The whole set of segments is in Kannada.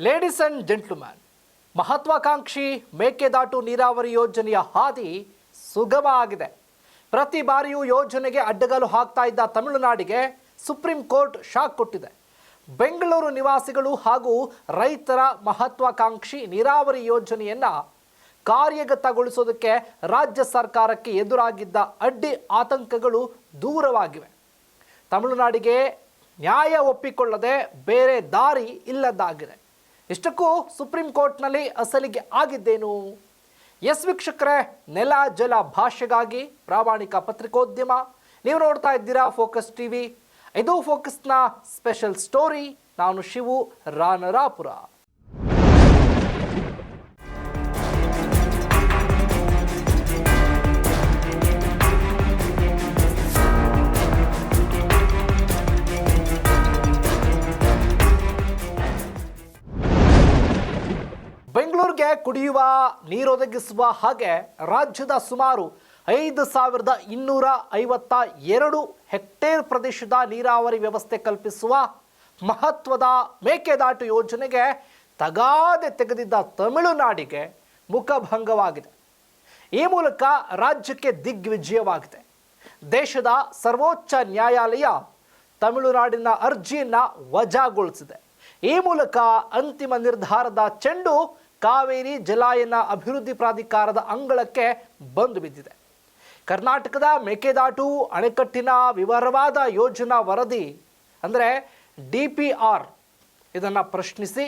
ಲೇಡೀಸ್ ಅಂಡ್ ಜೆಂಟ್ಲ್ಮ್ಯಾನ್ ಮಹತ್ವಾಕಾಂಕ್ಷಿ ಮೇಕೆದಾಟು ನೀರಾವರಿ ಯೋಜನೆಯ ಹಾದಿ ಸುಗಮ ಆಗಿದೆ ಪ್ರತಿ ಬಾರಿಯೂ ಯೋಜನೆಗೆ ಅಡ್ಡಗಾಲು ಹಾಕ್ತಾ ಇದ್ದ ತಮಿಳುನಾಡಿಗೆ ಸುಪ್ರೀಂ ಕೋರ್ಟ್ ಶಾಕ್ ಕೊಟ್ಟಿದೆ. ಬೆಂಗಳೂರು ನಿವಾಸಿಗಳು ಹಾಗೂ ರೈತರ ಮಹತ್ವಾಕಾಂಕ್ಷಿ ನೀರಾವರಿ ಯೋಜನೆಯನ್ನು ಕಾರ್ಯಗತಗೊಳಿಸೋದಕ್ಕೆ ರಾಜ್ಯ ಸರ್ಕಾರಕ್ಕೆ ಎದುರಾಗಿದ್ದ ಅಡ್ಡಿ ಆತಂಕಗಳು ದೂರವಾಗಿವೆ. ತಮಿಳುನಾಡಿಗೆ ನ್ಯಾಯ ಒಪ್ಪಿಕೊಳ್ಳದೆ ಬೇರೆ ದಾರಿ ಇಲ್ಲದಾಗಿದೆ ಇಷ್ಟಕ್ಕೂ ಸುಪ್ರೀಂ ಕೋರ್ಟ್ನಲ್ಲಿ ಅಸಲಿಗೆ ಆಗಿದ್ದೇನು? ಎಸ್ ವೀಕ್ಷಕರೇ, ನೆಲ ಜಲ ಭಾಷೆಗಾಗಿ ಪ್ರಾಮಾಣಿಕ ಪತ್ರಿಕೋದ್ಯಮ. ನೀವು ನೋಡ್ತಾ ಇದ್ದೀರಾ ಫೋಕಸ್ ಟಿವಿ. ಇದು ಫೋಕಸ್ನ ಸ್ಪೆಷಲ್ ಸ್ಟೋರಿ. ನಾನು ಶಿವು ರಾನರಾಪುರ. ಕುಡಿಯುವ, ನೀರೊದಗಿಸುವ ಹಾಗೆ ರಾಜ್ಯದ ಸುಮಾರು ಐದು ಸಾವಿರದ ಇನ್ನೂರ ಐವತ್ತ ಎರಡು ಹೆಕ್ಟೇರ್ ಪ್ರದೇಶದ ನೀರಾವರಿ ವ್ಯವಸ್ಥೆ ಕಲ್ಪಿಸುವ ಮಹತ್ವದ ಮೇಕೆದಾಟು ಯೋಜನೆಗೆ ತಗಾದೆ ತೆಗೆದಿದ್ದ ತಮಿಳುನಾಡಿಗೆ ಮುಖಭಂಗವಾಗಿದೆ. ಈ ಮೂಲಕ ರಾಜ್ಯಕ್ಕೆ ದಿಗ್ವಿಜಯವಾಗಿದೆ. ದೇಶದ ಸರ್ವೋಚ್ಚ ನ್ಯಾಯಾಲಯ ತಮಿಳುನಾಡಿನ ಅರ್ಜಿಯನ್ನ ವಜಾಗೊಳಿಸಿದೆ. ಈ ಮೂಲಕ ಅಂತಿಮ ನಿರ್ಧಾರದ ಚೆಂಡು ಕಾವೇರಿ ಜಲಾಯನ ಅಭಿವೃದ್ಧಿ ಪ್ರಾಧಿಕಾರದ ಅಂಗಳಕ್ಕೆ ಬಂದು ಬಿದ್ದಿದೆ. ಕರ್ನಾಟಕದ ಮೇಕೆದಾಟು ಅಣೆಕಟ್ಟಿನ ವಿವರವಾದ ಯೋಜನಾ ವರದಿ ಅಂದರೆ ಡಿ ಪಿ ಆರ್ ಇದನ್ನು ಪ್ರಶ್ನಿಸಿ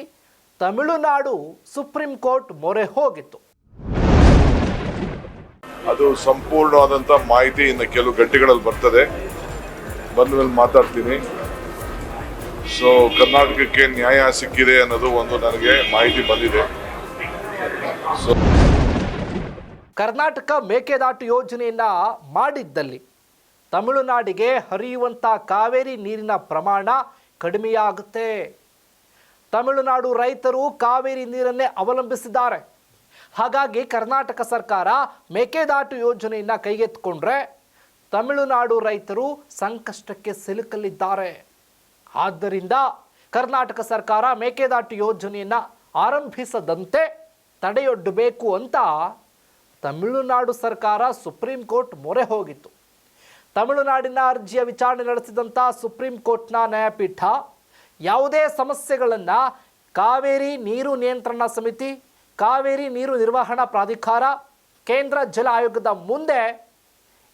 ತಮಿಳುನಾಡು ಸುಪ್ರೀಂ ಕೋರ್ಟ್ ಮೊರೆ ಹೋಗಿತ್ತು. ಅದು ಸಂಪೂರ್ಣವಾದಂಥ ಮಾಹಿತಿ ಇನ್ನು ಕೆಲವು ಗಂಟೆಗಳಲ್ಲಿ ಬರ್ತದೆ. ಬಂದ ಮೇಲೆ ಮಾತಾಡ್ತೀನಿ. ಸೊ ಕರ್ನಾಟಕಕ್ಕೆ ನ್ಯಾಯ ಸಿಕ್ಕಿದೆ ಅನ್ನೋದು ಒಂದು ನನಗೆ ಮಾಹಿತಿ ಬಂದಿದೆ. ಕರ್ನಾಟಕ ಮೇಕೆದಾಟು ಯೋಜನೆಯನ್ನ ಮಾಡಿದ್ದಲ್ಲಿ ತಮಿಳುನಾಡಿಗೆ ಹರಿಯುವಂಥ ಕಾವೇರಿ ನೀರಿನ ಪ್ರಮಾಣ ಕಡಿಮೆಯಾಗುತ್ತೆ. ತಮಿಳುನಾಡು ರೈತರು ಕಾವೇರಿ ನೀರನ್ನೇ ಅವಲಂಬಿಸಿದ್ದಾರೆ. ಹಾಗಾಗಿ ಕರ್ನಾಟಕ ಸರ್ಕಾರ ಮೇಕೆದಾಟು ಯೋಜನೆಯನ್ನ ಕೈಗೆತ್ತಿಕೊಂಡ್ರೆ ತಮಿಳುನಾಡು ರೈತರು ಸಂಕಷ್ಟಕ್ಕೆ ಸಿಲುಕಲಿದ್ದಾರೆ. ಆದ್ದರಿಂದ ಕರ್ನಾಟಕ ಸರ್ಕಾರ ಮೇಕೆದಾಟು ಯೋಜನೆಯನ್ನ ಆರಂಭಿಸದಂತೆ ತಡೆಯೊಡ್ಡಬೇಕು ಅಂತ ತಮಿಳುನಾಡು ಸರ್ಕಾರ ಸುಪ್ರೀಂ ಕೋರ್ಟ್ ಮೊರೆ ಹೋಗಿತ್ತು. ತಮಿಳುನಾಡಿನ ಅರ್ಜಿಯ ವಿಚಾರಣೆ ನಡೆಸಿದಂಥ ಸುಪ್ರೀಂ ಕೋರ್ಟ್ನ ನ್ಯಾಯಪೀಠ ಯಾವುದೇ ಸಮಸ್ಯೆಗಳನ್ನು ಕಾವೇರಿ ನೀರು ನಿಯಂತ್ರಣ ಸಮಿತಿ, ಕಾವೇರಿ ನೀರು ನಿರ್ವಹಣಾ ಪ್ರಾಧಿಕಾರ, ಕೇಂದ್ರ ಜಲ ಆಯೋಗದ ಮುಂದೆ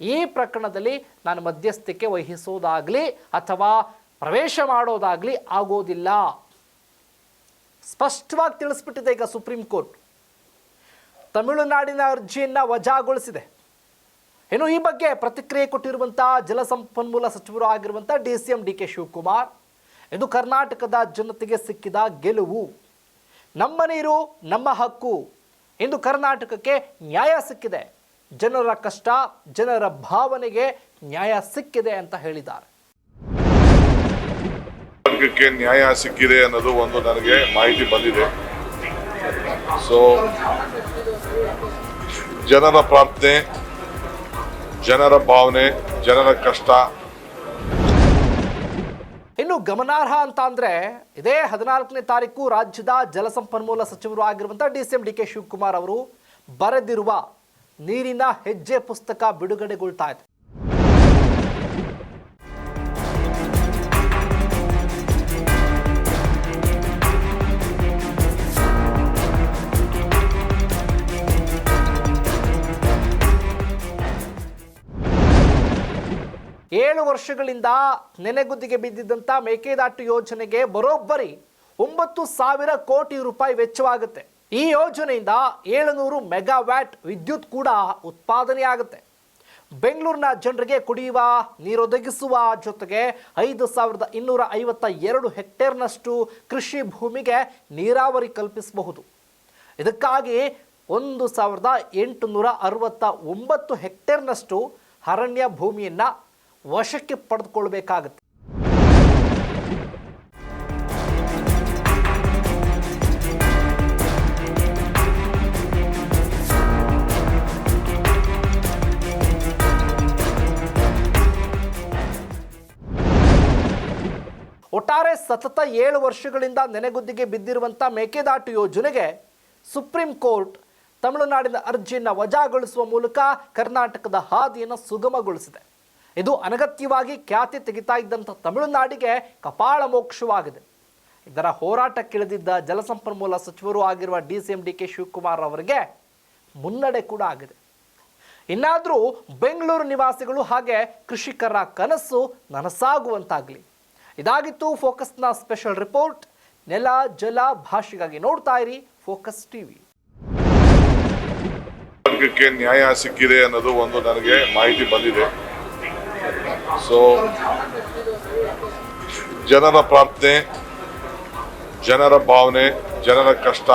ಈ ಪ್ರಕರಣದಲ್ಲಿ ನಾನು ಮಧ್ಯಸ್ಥಿಕೆ ವಹಿಸೋದಾಗಲಿ ಅಥವಾ ಪ್ರವೇಶ ಮಾಡೋದಾಗಲಿ ಆಗೋದಿಲ್ಲ. ಸ್ಪಷ್ಟವಾಗಿ ತಿಳಿಸ್ಬಿಟ್ಟಿದೆ ಈಗ ಸುಪ್ರೀಂ ಕೋರ್ಟ್. ತಮಿಳುನಾಡಿನ ಅರ್ಜಿಯನ್ನು ವಜಾಗೊಳಿಸಿದೆ. ಇನ್ನು ಈ ಬಗ್ಗೆ ಪ್ರತಿಕ್ರಿಯೆ ಕೊಟ್ಟಿರುವಂಥ ಜಲಸಂಪನ್ಮೂಲ ಸಚಿವರು ಆಗಿರುವಂಥ D C M D K Shivakumar, ಇದು ಕರ್ನಾಟಕದ ಜನತೆಗೆ ಸಿಕ್ಕಿದ ಗೆಲುವು. ನಮ್ಮ ನೀರು, ನಮ್ಮ ಹಕ್ಕು. ಇಂದು ಕರ್ನಾಟಕಕ್ಕೆ ನ್ಯಾಯ ಸಿಕ್ಕಿದೆ. ಜನರ ಕಷ್ಟ, ಜನರ ಭಾವನೆಗೆ ನ್ಯಾಯ ಸಿಕ್ಕಿದೆ ಅಂತ ಹೇಳಿದ್ದಾರೆ. ಕರ್ನಾಟಕಕ್ಕೆ ನ್ಯಾಯ ಸಿಕ್ಕಿದೆ ಅನ್ನೋದು ಒಂದು ನನಗೆ ಮಾಹಿತಿ ಬಂದಿದೆ. ಸೊ ಜನರ ಪ್ರಾರ್ಥನೆ, ಜನರ ಭಾವನೆ, ಜನರ ಕಷ್ಟ. ಇನ್ನು ಗಮನಾರ್ಹ ಅಂತ ಅಂದ್ರೆ ಇದೇ ಹದಿನಾಲ್ಕನೇ ತಾರೀಕು ರಾಜ್ಯದ ಜಲಸಂಪನ್ಮೂಲ ಸಚಿವರು ಆಗಿರುವಂತಹ D C M D K Shivakumar ಅವರು ಬರೆದಿರುವ ನೀರಿನ ಹೆಜ್ಜೆ ಪುಸ್ತಕ ಬಿಡುಗಡೆಗೊಳ್ತಾ ಇದೆ. ಏಳು ವರ್ಷಗಳಿಂದ ನೆನೆಗುದಿಗೆ ಬಿದ್ದಿದ್ದಂಥ ಮೇಕೆದಾಟು ಯೋಜನೆಗೆ ಬರೋಬ್ಬರಿ ಒಂಬತ್ತು ಸಾವಿರ ಕೋಟಿ ರೂಪಾಯಿ ವೆಚ್ಚವಾಗುತ್ತೆ. ಈ ಯೋಜನೆಯಿಂದ ಏಳುನೂರು ಮೆಗಾವ್ಯಾಟ್ ವಿದ್ಯುತ್ ಕೂಡ ಉತ್ಪಾದನೆಯಾಗುತ್ತೆ. ಬೆಂಗಳೂರಿನ ಜನರಿಗೆ ಕುಡಿಯುವ, ನೀರೊದಗಿಸುವ ಜೊತೆಗೆ ಐದು ಸಾವಿರದ ಇನ್ನೂರ ಐವತ್ತ ಎರಡು ಹೆಕ್ಟೇರ್ನಷ್ಟು ಕೃಷಿ ಭೂಮಿಗೆ ನೀರಾವರಿ ಕಲ್ಪಿಸಬಹುದು. ಇದಕ್ಕಾಗಿ ಒಂದು ಸಾವಿರದ ಎಂಟುನೂರ ಅರವತ್ತ ಒಂಬತ್ತು ಹೆಕ್ಟೇರ್ನಷ್ಟು ಅರಣ್ಯ ಭೂಮಿಯನ್ನು ವಶಕ್ಕೆ ಪಡೆದುಕೊಳ್ಬೇಕಾಗತ್ತೆ. ಒಟ್ಟಾರೆ ಸತತ ಏಳು ವರ್ಷಗಳಿಂದ ನೆನೆಗುದ್ದಿಗೆ ಬಿದ್ದಿರುವಂಥ ಮೇಕೆದಾಟು ಯೋಜನೆಗೆ ಸುಪ್ರೀಂ ಕೋರ್ಟ್ ತಮಿಳುನಾಡಿನ ಅರ್ಜಿಯನ್ನು ವಜಾಗೊಳಿಸುವ ಮೂಲಕ ಕರ್ನಾಟಕದ ಹಾದಿಯನ್ನು ಸುಗಮಗೊಳಿಸಿದೆ. ಇದು ಅನಗತ್ಯವಾಗಿ ಖ್ಯಾತಿ ತೆಗಿತಾ ಇದ್ದಂಥ ತಮಿಳುನಾಡಿಗೆ ಕಪಾಳ ಮೋಕ್ಷವಾಗಿದೆ. ಇದರ ಹೋರಾಟಕ್ಕಿಳಿದಿದ್ದ ಜಲಸಂಪನ್ಮೂಲ ಸಚಿವರು ಆಗಿರುವ D C M D K Shivakumar ಅವರಿಗೆ ಮುನ್ನಡೆ ಕೂಡ ಆಗಿದೆ. ಇನ್ನಾದರೂ ಬೆಂಗಳೂರು ನಿವಾಸಿಗಳು ಹಾಗೆ ಕೃಷಿಕರ ಕನಸು ನನಸಾಗುವಂತಾಗಲಿ. ಇದಾಗಿತ್ತು ಫೋಕಸ್ನ ಸ್ಪೆಷಲ್ ರಿಪೋರ್ಟ್. ನೆಲ, ಜಲ ಭಾಷೆಗಾಗಿ ನೋಡ್ತಾ ಇರಿ ಫೋಕಸ್ ಟಿವಿ. ನ್ಯಾಯ ಸಿಕ್ಕಿದೆ ಅನ್ನೋದು ಒಂದು ನನಗೆ ಮಾಹಿತಿ ಬಂದಿದೆ. ಸೊ ಜನರ ಪ್ರಾರ್ಥನೆ ಜನರ ಭಾವನೆ ಜನರ ಕಷ್ಟ